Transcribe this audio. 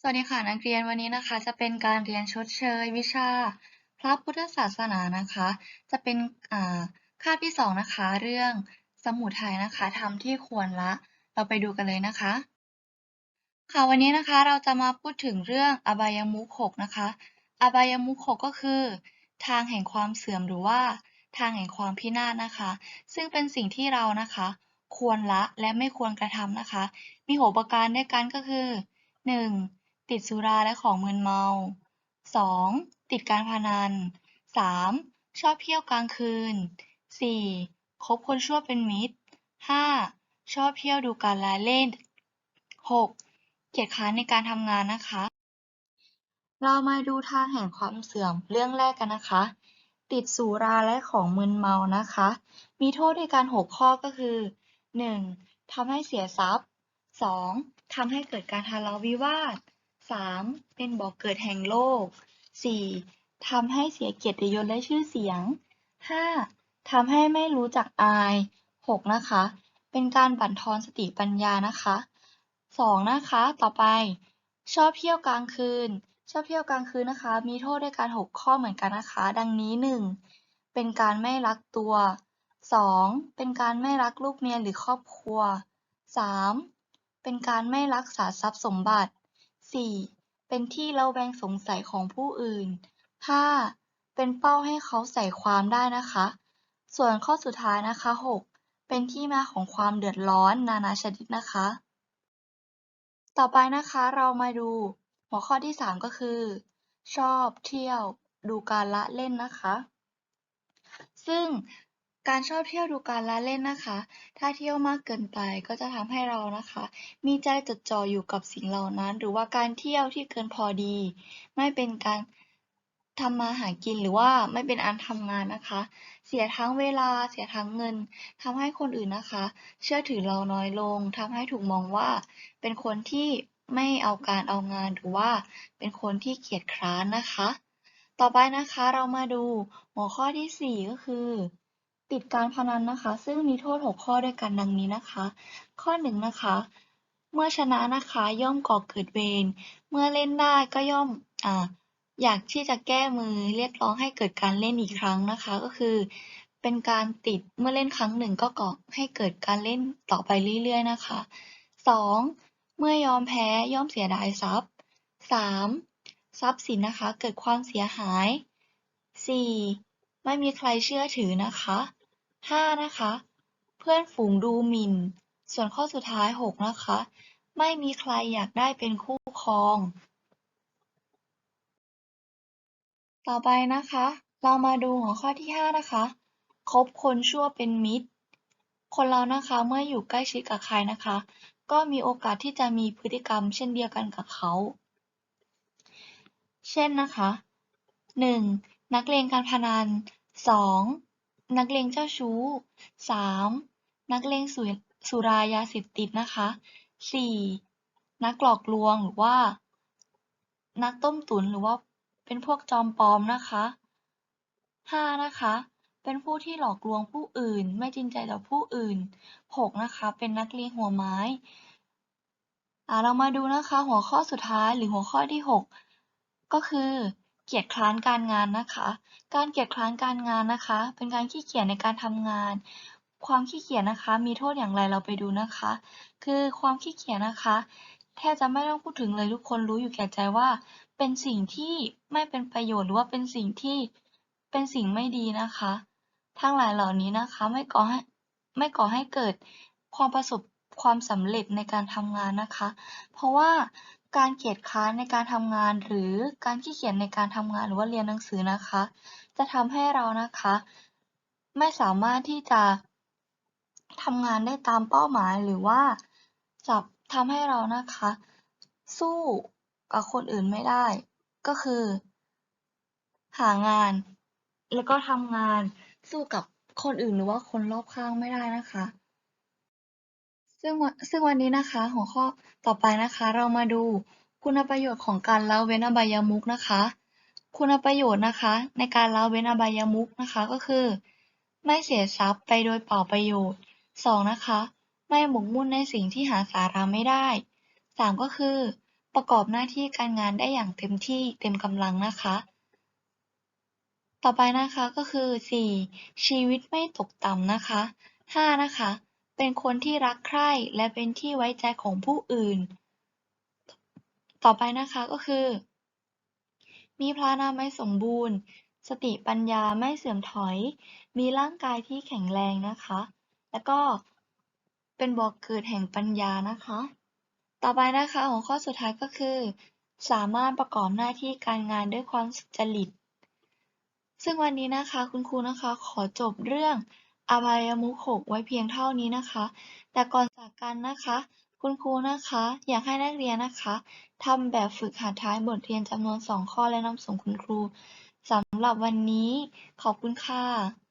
สวัสดีค่ะนักเรียนวันนี้นะคะ จะเป็นการเรียนชดเชย วิชา พระพุทธศาสนานะคะ จะเป็นคาบที่สองนะคะ เรื่องสมุทัยนะคะทำที่ควรละ เราไปดูกันเลยนะคะ ค่ะวันนี้นะคะเราจะมาพูดถึงเรื่องอบายมุขหกนะคะ อบายมุขหกก็คือ ทางแห่งความเสื่อมหรือว่าทางแห่งความพินาศนะคะ ซึ่งเป็นสิ่งที่เรานะคะ ควรละและไม่ควรกระทำนะคะ มีหกประการด้วยกันก็คือ 1. ติดสุราและของมึนเมา 2. ติดการพนัน 3. ชอบเที่ยวกลางคืน 4. คบคนชั่วเป็นมิตร 5. ชอบเที่ยวดูการละเล่น 6. เกียจค้านในการทำงานนะคะ เรามาดูทางแห่งความเสื่อมเรื่องแรกกันนะคะ ติดสุราและของมึนเมานะคะ มีโทษด้วยกัน6ข้อก็คือ 1. ทำให้เสียทรัพย์ 2. ทำให้เกิดการทะเลาะวิวาท 3. เป็นบ่อกเกิดแห่งโลก 4. ทำให้เสียเกียรติยศและชื่อเสียง 5. ทำให้ไม่รู้จักอาย 6. นะคะ เป็นการบั่นทอนสติปัญญานะคะ 2. นะคะ ต่อไป ชอบเที่ยวกลางคืน ชอบเที่ยวกลางคืนนะคะ มีโทษด้วยกัน6ข้อเหมือนกันนะคะ ดังนี้ 1. เป็นการไม่รักตัว 2. เป็นการไม่รักลูกเมียหรือครอบครัว 3. เป็นการไม่รักษาทรัพย์สมบัติ 4. เป็นที่ระแวงสงสัยของผู้อื่น 5. เป็นเป้าให้เขาใส่ความได้นะคะ ส่วนข้อสุดท้ายนะคะ 6. เป็นที่มาของความเดือดร้อนนานาชนิดนะคะ ต่อไปนะคะเรามาดูหัวข้อที่3ก็คือ ชอบเที่ยว ดูการละเล่นนะคะ ซึ่ง การชอบเที่ยวดูการละเล่นนะคะ ถ้าเที่ยวมากเกินไปก็จะทำให้เรานะคะ มีใจจดจ่ออยู่กับสิ่งเหล่านั้น หรือว่าการเที่ยวที่เกินพอดี ไม่เป็นการทำมาหากินหรือว่าไม่เป็นอันทำงานนะคะ เสียทั้งเวลาเสียทั้งเงินทำให้คนอื่นนะคะ เชื่อถือเราน้อยลงทำให้ถูกมองว่า เป็นคนที่ไม่เอาการเอางานหรือว่าเป็นคนที่เกียจคร้านนะคะ ต่อไปนะคะเรามาดูหัวข้อที่ 4 ก็คือ ติดการพนันนะคะ ซึ่งมีโทษ 6 ข้อด้วยกันดังนี้นะคะ ข้อ1นะคะ เมื่อชนะนะคะย่อมก่อเกิดเวร เมื่อเล่นได้ก็ย่อมอ่าอยากที่จะแก้มือเรียกร้องให้เกิดการเล่นอีกครั้งนะคะ ก็คือ เป็นการติดเมื่อเล่นครั้งหนึ่งก็ก่อให้เกิดการเล่นต่อไปเรื่อยๆนะคะ 2. เมื่อยอมแพ้ย่อมเสียดายทรัพย์ 3. ทรัพย์สินนะคะ เกิดความเสียหาย 4. ไม่มีใครเชื่อถือนะคะ 5. นะคะ เพื่อนฝูงดูหมิ่น ส่วนข้อสุดท้าย6นะคะ ไม่มีใครอยากได้เป็นคู่ครอง ต่อไปนะคะ เรามาดูหัวข้อที่5นะคะคบคนชั่วเป็นมิตร คนเรานะคะเมื่ออยู่ใกล้ชิดกับใครนะคะ ก็มีโอกาสที่จะมีพฤติกรรมเช่นเดียวกันกับเขา เช่นนะคะ 1. นักเลงการพนัน 2. นักเลงเจ้าชู้ 3. นักเลงสุสุรายาเสพติดนะคะ 4. นักหลอกลวงหรือว่า นักต้มตุ๋นหรือว่าเป็นพวกจอมปลอมนะคะ 5. นะคะ เป็นผู้ที่หลอกลวงผู้อื่น ไม่จริงใจต่อผู้อื่น 6. นะคะ เป็นนักเลงหัวไม้อ่าเรามาดูนะคะหัวข้อสุดท้ายหรือหัวข้อที่ 6 ก็คือ เกียจคร้านการงานนะคะ การเกียจคร้านการงานนะคะ เป็นการขี้เกียจในการทำงาน ความขี้เกียจนะคะ มีโทษอย่างไรเราไปดูนะคะ คือความขี้เกียจนะคะ แทบจะไม่ต้องพูดถึงเลยทุกคนรู้อยู่แก่ใจว่า เป็นสิ่งที่ไม่เป็นประโยชน์หรือว่าเป็นสิ่งที่เป็นสิ่งไม่ดีนะคะ ทั้งหลายเหล่านี้นะคะไม่ก่อให้ไม่ก่อให้เกิดความประสบความสำเร็จในการทำงานนะคะ เพราะว่า การเกียจคร้านในการทำงาน หรือการขี้เกียจในการทำงาน หรือว่าเรียนหนังสือนะคะ จะทำให้เรานะคะ ไม่สามารถที่จะทำงานได้ตามเป้าหมาย หรือว่าจะทำให้เรานะคะ สู้กับคนอื่นไม่ได้ ก็คือ หางาน แล้วก็ทำงานสู้กับคนอื่นหรือว่าคนรอบข้างไม่ได้นะคะ ซึ่งวันซึ่งวันนี้นะคะ หัวข้อต่อไปนะคะ เรามาดูคุณประโยชน์ของการละเว้นอบายมุขนะคะ คุณประโยชน์นะคะ ในการละเว้นอบายมุขนะคะก็คือ ไม่เสียทรัพย์ไปโดยเปล่าประโยชน์ 2. นะคะ ไม่หมกมุ่นในสิ่งที่หาสาระไม่ได้ 3. ก็คือ ประกอบหน้าที่การงานได้อย่างเต็มที่เต็มกำลังนะคะ ต่อไปนะคะก็คือ 4. ชีวิตไม่ตกต่ำนะคะ 5. นะคะ เป็นคนที่รักใคร่และเป็นที่ไว้ใจของผู้อื่น ต่อไปนะคะก็คือ มีพลานามัยสมบูรณ์ สติปัญญาไม่เสื่อมถอย มีร่างกายที่แข็งแรงนะคะ แล้วก็เป็นบ่อกเกิดแห่งปัญญานะคะ ต่อไปนะคะหัวข้อสุดท้ายก็คือ สามารถประกอบหน้าที่การงานด้วยความสุจริต ซึ่งวันนี้นะคะคุณครูนะคะขอจบเรื่อง อบายมุขหกไว้เพียงเท่านี้นะคะ แต่ก่อนจากกันนะคะ คุณครูนะคะ อยากให้นักเรียนนะคะทำแบบฝึกหัดท้ายบทเรียนจำนวนสองข้อและนำส่งคุณครูสำหรับวันนี้ขอบคุณค่ะ